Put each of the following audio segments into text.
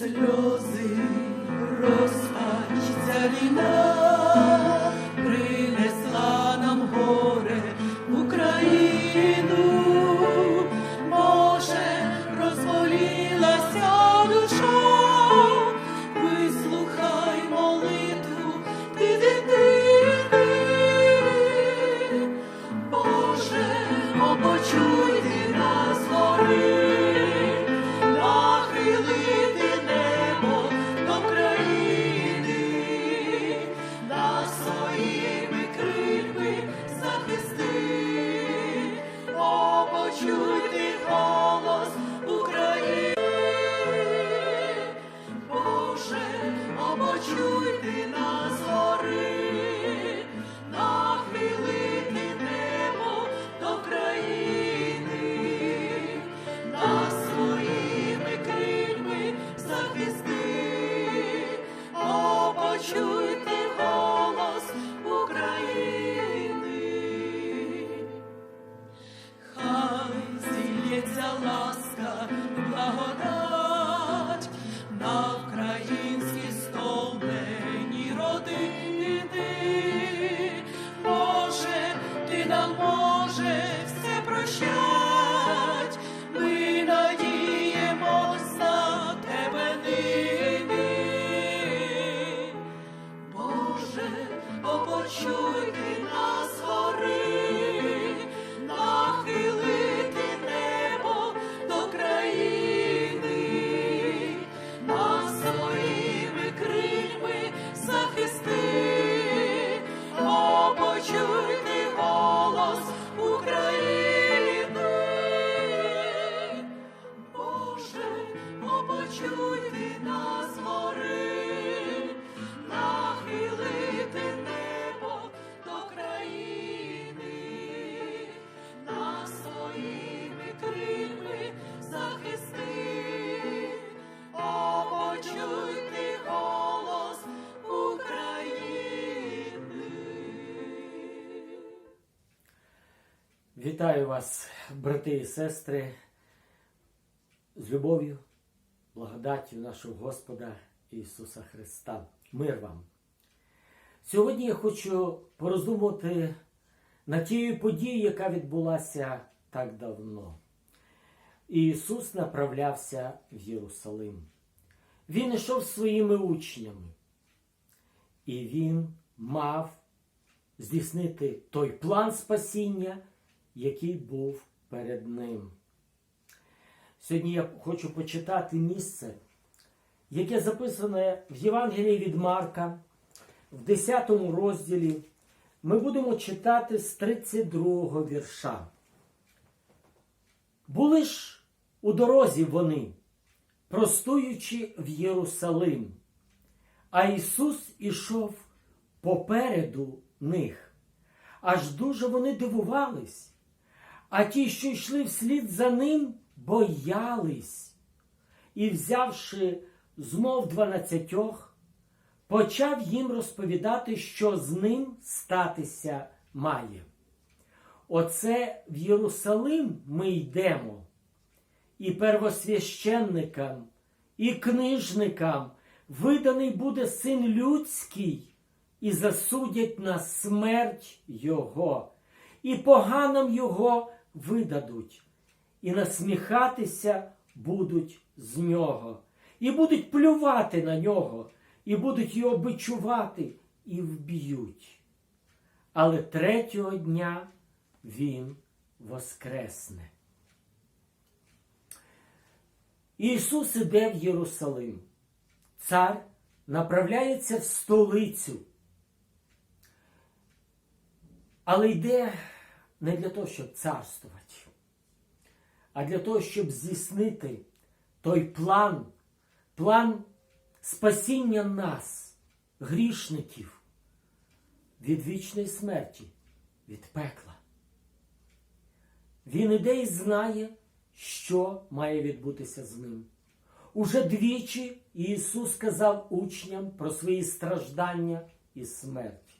сльози, розпач, ця війна принесла нам горе в Україну. Може, розболілася душа, вислухай молитву ти дитини. Боже, о, Вітаю вас, брати і сестри, з любов'ю, благодаттю нашого Господа Ісуса Христа. Мир вам. Сьогодні я хочу пороздумувати на тією подією, яка відбулася так давно. Ісус направлявся в Єрусалим. Він йшов своїми учнями, і він мав здійснити той план спасіння, який був перед ним. Сьогодні я хочу почитати місце, яке записане в Євангелії від Марка, в 10 розділі. Ми будемо читати з 32 вірша. Були ж у дорозі вони, простуючи в Єрусалим, а Ісус ішов попереду них. Аж дуже вони дивувались, а ті, що йшли вслід за ним, боялись. І, взявши змов дванадцятьох, почав їм розповідати, що з ним статися має. Оце в Єрусалим ми йдемо, і первосвященникам, і книжникам виданий буде син людський, і засудять на смерть Його, і поганам Його видадуть, і насміхатися будуть з нього, і будуть плювати на нього, і будуть його бичувати, і вб'ють. Але третього дня він воскресне. Ісус іде в Єрусалим. Цар направляється в столицю. Але йде не для того, щоб царствувати, а для того, щоб здійснити той план, план спасіння нас, грішників, від вічної смерті, від пекла. Він іде і знає, що має відбутися з ним. Уже двічі Ісус сказав учням про свої страждання і смерть.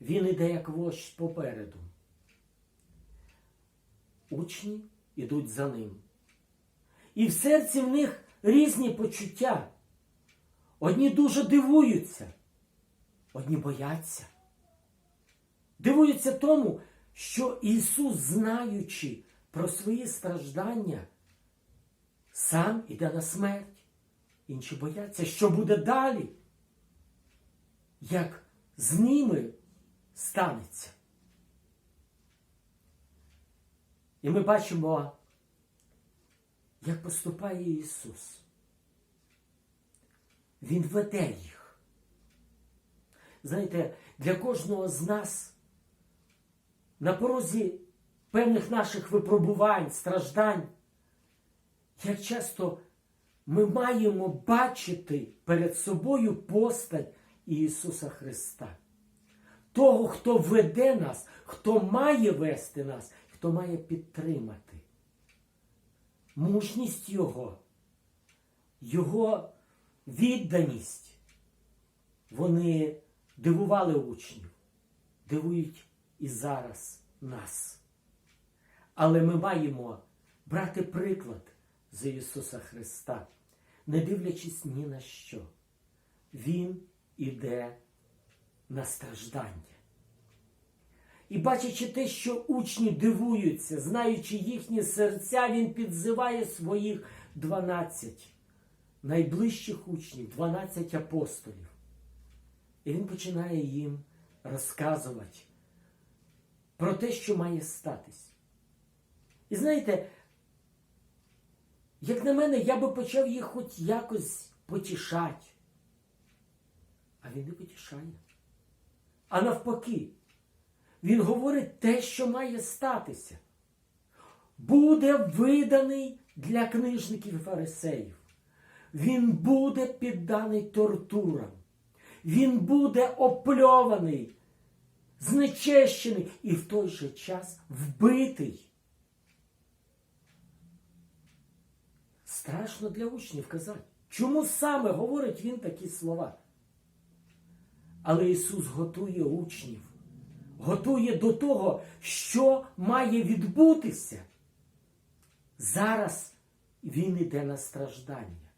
Він іде як вождь попереду. Учні ідуть за ним. І в серці в них різні почуття. Одні дуже дивуються, одні бояться. Дивуються тому, що Ісус, знаючи про свої страждання, сам іде на смерть. Інші бояться, що буде далі, як з ними станеться. І ми бачимо, як поступає Ісус. Він веде їх. Знаєте, для кожного з нас на порозі певних наших випробувань, страждань, як часто ми маємо бачити перед собою постать Ісуса Христа. Того, хто веде нас, хто має вести нас, хто має підтримати. Мужність Його, Його відданість. Вони дивували учнів, дивують і зараз нас. Але ми маємо брати приклад з Ісуса Христа, не дивлячись ні на що. Він іде на страждання. І бачачи те, що учні дивуються, знаючи їхні серця, він підзиває своїх 12 найближчих учнів, 12 апостолів. І він починає їм розказувати про те, що має статись. І знаєте, як на мене, я би почав їх хоч якось потішати. А він не потішає. А навпаки, він говорить те, що має статися. Буде виданий для книжників і фарисеїв. Він буде підданий тортурам. Він буде опльований, знечещений і в той же час вбитий. Страшно для учнів казати. Чому саме говорить він такі слова? Але Ісус готує учнів, готує до того, що має відбутися. Зараз Він іде на страждання.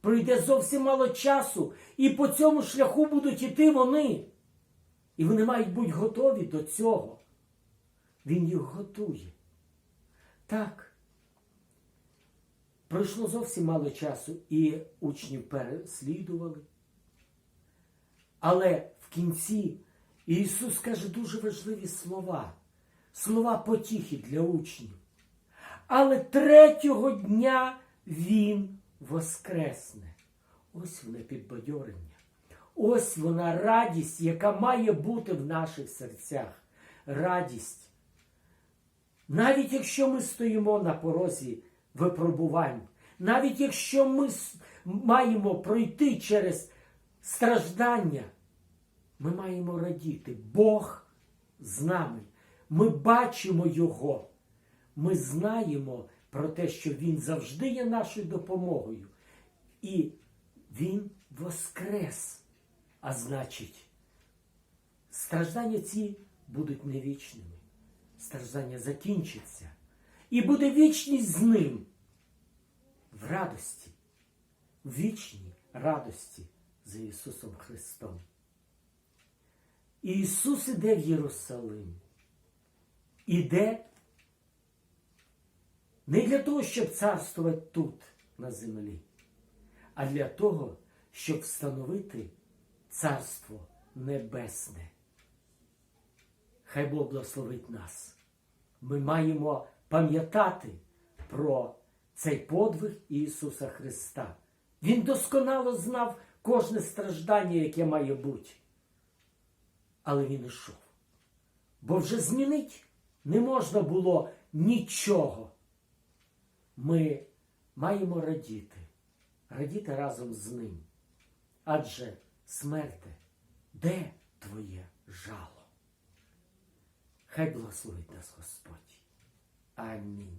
Пройде зовсім мало часу, і по цьому шляху будуть іти вони. І вони мають бути готові до цього. Він їх готує. Так. Пройшло зовсім мало часу, і учнів переслідували. Але в кінці Ісус каже дуже важливі слова, слова потіхи для учнів. Але третього дня Він воскресне. Ось воно підбадьорення. Ось вона радість, яка має бути в наших серцях. Радість. Навіть якщо ми стоїмо на порозі випробувань, навіть якщо ми маємо пройти через страждання, ми маємо радіти. Бог з нами. Ми бачимо Його. Ми знаємо про те, що Він завжди є нашою допомогою. І Він воскрес. А значить, страждання ці будуть не вічними. Страждання закінчиться. І буде вічність з ним в радості, в вічній радості з Ісусом Христом. Ісус іде в Єрусалим. Іде не для того, щоб царствувати тут, на землі, а для того, щоб встановити Царство Небесне. Хай Бог благословить нас. Ми маємо пам'ятати про цей подвиг Ісуса Христа. Він досконало знав кожне страждання, яке має бути. Але він ішов. Бо вже змінити не можна було нічого. Ми маємо радіти, радіти разом з ним. Адже смерте, де твоє жало? Хай благословить нас Господь. Амінь.